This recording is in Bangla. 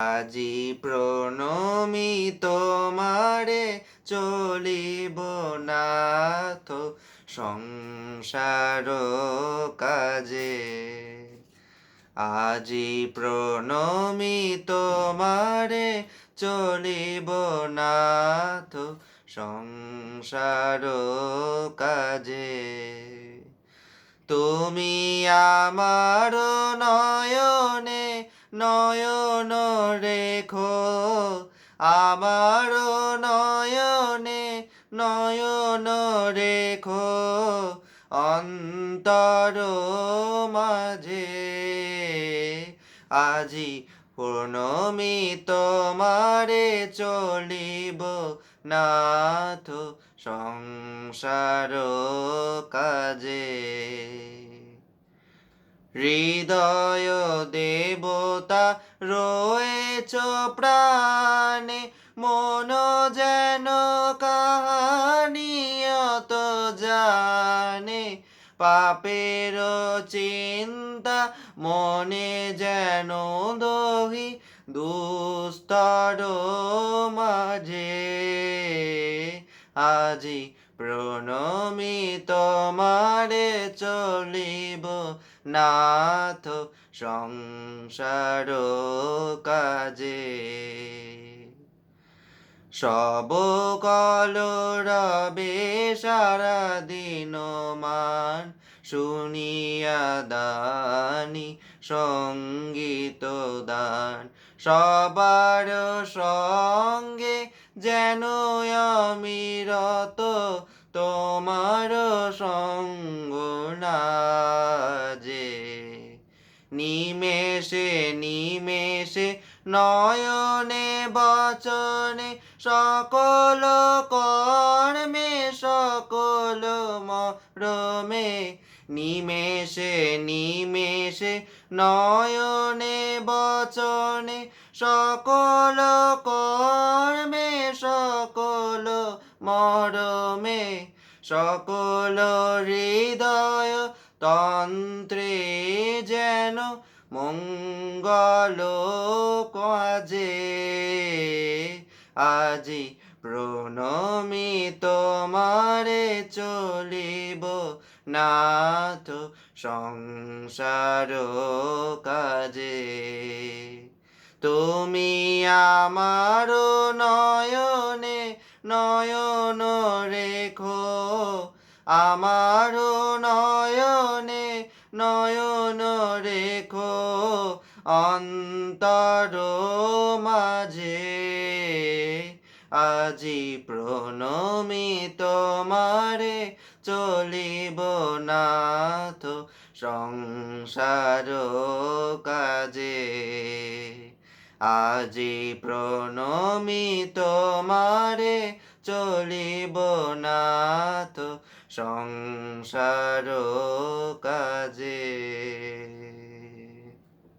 আজি প্রণমি তোমারে চলিব নাথ সংসার কাজে। আজি প্রণমি তোমারে চলিব নাথ সংসার কাজে। তুমি আমার নয়নে নয়ন রেখো আমার নয়নে নয়ন রেখো, অন্তর মাঝে আজি পূর্ণমি তোমারে চলিব নাথ সংসার কাজে। হৃদয় দেবতা রয়েছ প্রাণে, মন যেন কাহানিয়ত জানে। পাপের চিন্তা মনে যেন দহি, দুস্তর মাঝে। আজি প্রণমি তোমারে চলিব নাথ সংসার কাজে। সব কল রবে সারা দিন মান শুনিয়া দানি সংগীত দান। সবার সঙ্গে যেন আমি রত তোমার সঙ্গ নিমেষে নিমেষে, নয়নে, বচনে, সকল কর্মে, সকল মরমে। নিমেষে নিমেষে, নয়নে, বচনে, সকল কর্মে, সকল মরমে। সকল হৃদয় তন্ত্রে যেন মঙ্গল কাজে আজি প্রণমি তোমারে চলিব নাথ সংসার কাজে। তুমি আমার নয়নে, নয়ন রেখো আমার নয়নে, নয়ন রেখো অন্তর মাঝে। আজি প্রণমি তোমারে চলিব নাথ সংসার কাজে। আজি প্রণমি তোমারে চলিব নাথ সংসার